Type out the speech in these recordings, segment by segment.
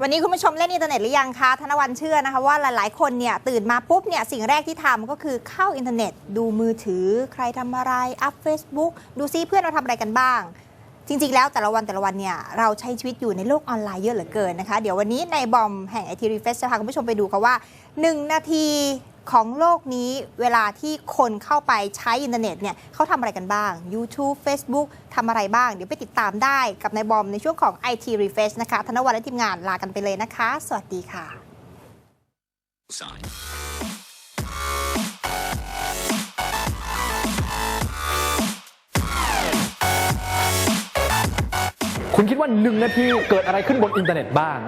วันนี้คุณผู้ชมเล่นอินเทอร์เน็ตหรือยังคะ ธนวันเชื่อนะคะว่าหลายๆ คนเนี่ยตื่นมาปุ๊บเนี่ยสิ่งแรกที่ทำก็คือเข้าอินเทอร์เน็ต ดูมือถือ ใครทำอะไร อัพ Facebook ดูซิเพื่อนเราทำอะไรกันบ้าง จริง ๆ แล้วแต่ละวันแต่ละวันเนี่ยเราใช้ชีวิตอยู่ในโลกออนไลน์เยอะเหลือเกินนะคะ เดี๋ยววันนี้ในบอมแห่งไอทีรีเฟสจะพาคุณผู้ชมไปดูค่ะว่า 1 นาที ของโลกนี้เวลาที่คนเข้าไปใช้อินเทอร์เน็ตเนี่ยเขาทำอะไรกันบ้าง YouTube Facebook ทำอะไรบ้าง เดี๋ยวไปติดตามได้กับนายบอมในช่วงของ IT Refresh นะคะ ธนวัฒน์และทีมงานลากันไปเลยนะคะ สวัสดีค่ะ sign. คุณคิดว่า1นาทีเกิดอะไรขึ้นบนอินเทอร์เน็ตบ้าง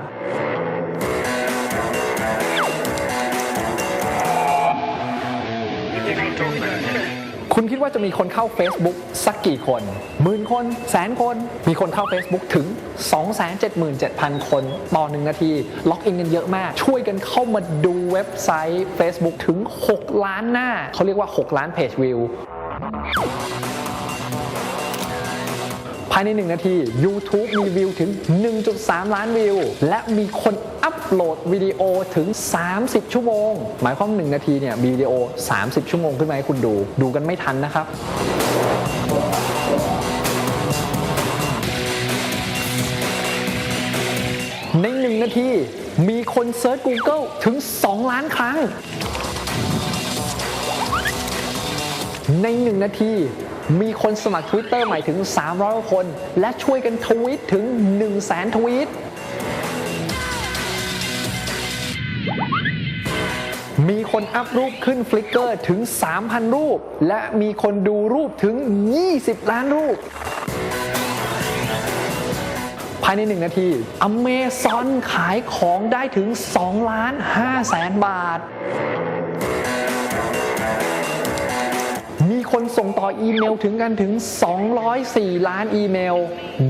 คุณคิดว่าจะมีคนเข้า Facebook สักกี่คนหมื่นคนแสนคน มีคนเข้า Facebook ถึง 277,000 คนต่อหนึ่งนาที ล็อกอินกันเยอะมาก ช่วยกันเข้ามาดูเว็บไซต์ Facebook ถึง 6 ล้านหน้า เขาเรียกว่า 6 ล้านเพจวิวายใน 1 นาที YouTube มีวิวถึง 1.3 ล้านวิว และมีคนอัปโหลดวิดีโอถึง 30 ชั่วโมง หมายความ 1 นาทีเนี่ยมีวิดีโอ 30 ชั่วโมงขึ้นมาให้คุณดู ดูกันไม่ทันนะครับใน 1 นาที มีคนเซิร์ช Google ถึง 2 ล้านครั้ง ใน 1 นาที มีคนสมัคร Twitter ใหม่ถึง 300 คน และช่วยกันทวีตถึง 1 0 0 0 0แสนทวีต มีคนอัพรูปขึ้น Flickr ถึง 3,000 รูป และมีคนดูรูปถึง 20 ล้านรูป ภายใน 1 นาที Amazon ขายของได้ถึง 2 ล้าน5แสนบาท คนส่งต่ออีเมลถึงกันถึง 204 ล้านอีเมล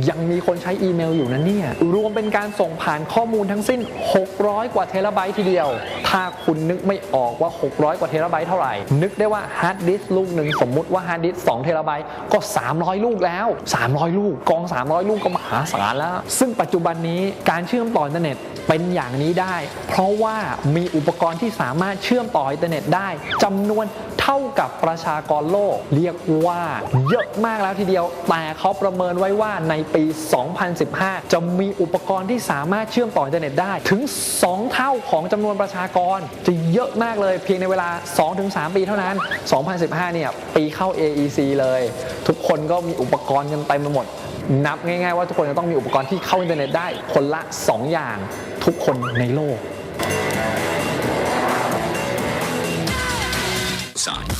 ยังมีคนใช้อีเมลอยู่นะเนี่ย รวมเป็นการส่งผ่านข้อมูลทั้งสิ้น 600 กว่าเทราไบต์ทีเดียว ถ้าคุณนึกไม่ออกว่า 600 กว่าเทราไบต์เท่าไหร่ นึกได้ว่าฮาร์ดดิสก์ลูกหนึ่งสมมุติว่าฮาร์ดดิสก์2เทราไบต์ก็ 300 ลูกแล้ว 300 ลูก กอง 300 ลูกก็มหาศาลแล้ว ซึ่งปัจจุบันนี้การเชื่อมต่ออินเทอร์เน็ตเป็นอย่างนี้ได้ เพราะว่ามีอุปกรณ์ที่สามารถเชื่อมต่ออินเทอร์เน็ตได้จำนวน ท่ากับประชากรโลกเรียกว่าเยอะมากแล้วทีเดียว แต่เขาประเมินไว้ว่าในปี 2015 จะมีอุปกรณ์ที่สามารถเชื่อมต่ออินเทอร์เน็ตได้ถึง 2 เท่าของจำนวนประชากร จะเยอะมากเลยเพียงในเวลา 2-3 ปีเท่านั้น 2015 เนี่ยปีเข้า AEC เลย ทุกคนก็มีอุปกรณ์กันเต็มไปหมดนับง่ายๆว่าทุกคนจะต้องมีอุปกรณ์ที่เข้าอินเทอร์เน็ตได้คนละ 2 อย่างทุกคนในโลก time.